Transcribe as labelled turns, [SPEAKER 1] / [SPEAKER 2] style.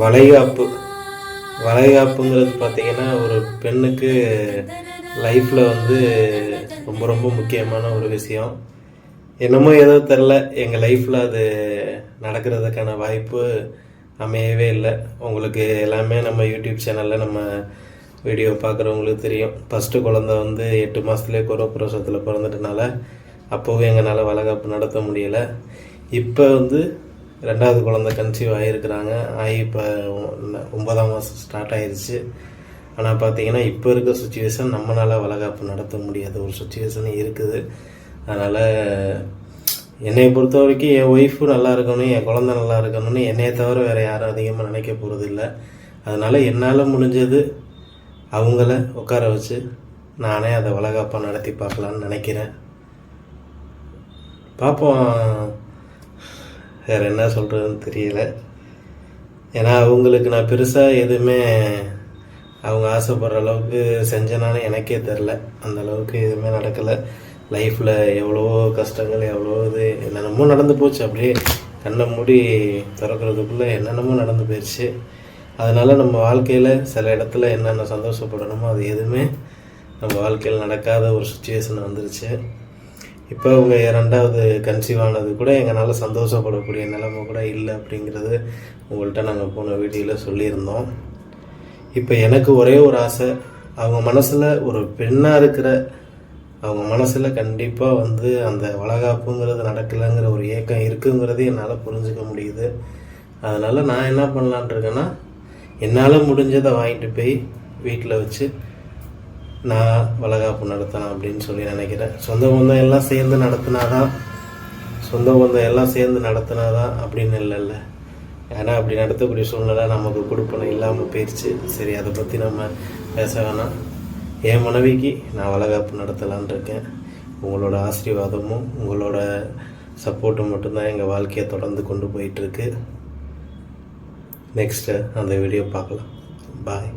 [SPEAKER 1] வளைகாப்பு. வளைகாப்புங்கிறது பார்த்தீங்கன்னா ஒரு பெண்ணுக்கு லைஃப்பில் வந்து ரொம்ப ரொம்ப முக்கியமான ஒரு விஷயம். என்னமோ ஏதோ தெரில எங்கள் லைஃப்பில் அது நடக்கிறதுக்கான வாய்ப்பு அமையவே இல்லை. உங்களுக்கு எல்லாமே நம்ம யூடியூப் சேனலில் நம்ம வீடியோ பார்க்குறவங்களுக்கு தெரியும். ஃபஸ்ட்டு குழந்த வந்து எட்டு மாதத்துலேயே குறப்பிரசவத்தில் பிறந்துட்டனால அப்போவும் எங்களால் வளகாப்பு நடத்த முடியலை. இப்போ வந்து ரெண்டாவது குழந்தை கன்சீவ் ஆகியிருக்கிறாங்க ஆகி இப்போ ஒன்பதாம் மாதம் ஸ்டார்ட் ஆயிடுச்சு ஆனால் பார்த்தீங்கன்னா இப்போ இருக்க சுச்சுவேஷன் நம்மளால் வளகாப்பு நடத்த முடியாத ஒரு சுச்சுவேஷன் இருக்குது. அதனால் என்னை பொறுத்த வரைக்கும் என் ஒய்ஃபு நல்லா இருக்கணும் என் குழந்தை நல்லா இருக்கணும்னு என்னையை தவிர வேறு யாரும் அதிகமாக நினைக்க போகிறது இல்லை அதனால் என்னால் முடிஞ்சது அவங்கள உட்கார வச்சு நானே அதை வளகாப்பாக நடத்தி பார்க்கலான்னு நினைக்கிறேன். பார்ப்போம் வேறு என்ன சொல்கிறதுன்னு தெரியல. ஏன்னா அவங்களுக்கு நான் பெருசாக எதுவுமே அவங்க ஆசைப்படுற அளவுக்கு செஞ்சேனான்னு எனக்கே தெரில அந்த அளவுக்கு எதுவுமே நடக்கலை. லைஃப்பில் எவ்வளவோ கஷ்டங்கள் எவ்வளோ இது என்னென்னமோ நடந்து போச்சு. அப்படியே கண்ணை மூடி திறக்கிறதுக்குள்ளே என்னென்னமோ நடந்து போயிடுச்சு அதனால் நம்ம வாழ்க்கையில் சில இடத்துல என்னென்ன சந்தோஷப்படணுமோ அது எதுவுமே நம்ம வாழ்க்கையில் நடக்காத ஒரு சுச்சுவேஷன் வந்துருச்சு. இப்போ அவங்க ரெண்டாவது கன்சீவ் ஆனது கூட எங்களால் சந்தோஷப்படக்கூடிய நிலைமை கூட இல்லை அப்படிங்கிறது உங்கள்கிட்ட நாங்கள் போன வீடியோவில் சொல்லியிருந்தோம். இப்போ எனக்கு ஒரே ஒரு ஆசை அவங்க மனசில் ஒரு பெண்ணாக இருக்கிற அவங்க மனசில் கண்டிப்பாக வந்து அந்த வளகாப்புங்கிறது நடக்கலைங்கிற ஒரு ஏக்கம் இருக்குங்கிறது என்னால் புரிஞ்சுக்க முடியுது. அதனால் நான் என்ன பண்ணலான் இருக்கேன்னா என்னால் முடிஞ்சதை வாங்கிட்டு போய் வீட்டில் வச்சு நான் வளகாப்பு நடத்தலாம் அப்படின்னு சொல்லி நினைக்கிறேன். சொந்த பந்தம் எல்லாம் சேர்ந்து நடத்தினாதான் சொந்த பந்தம் எல்லாம் சேர்ந்து நடத்தினாதான் அப்படின்னு இல்லைல்ல. ஏன்னா அப்படி நடத்தக்கூடிய சூழ்நிலை நமக்கு கொடுப்பனம் இல்லாமல் போயிடுச்சு சரி அதை பற்றி நம்ம பேச வேணாம். என் மனைவிக்கு நான் வளகாப்பு நடத்தலான் இருக்கேன். உங்களோட ஆசீர்வாதமும் உங்களோட சப்போர்ட்டும் மட்டும்தான் எங்கள் வாழ்க்கையை தொடர்ந்து கொண்டு போயிட்டுருக்கு நெக்ஸ்ட்டு அந்த வீடியோ பார்க்கலாம். பாய்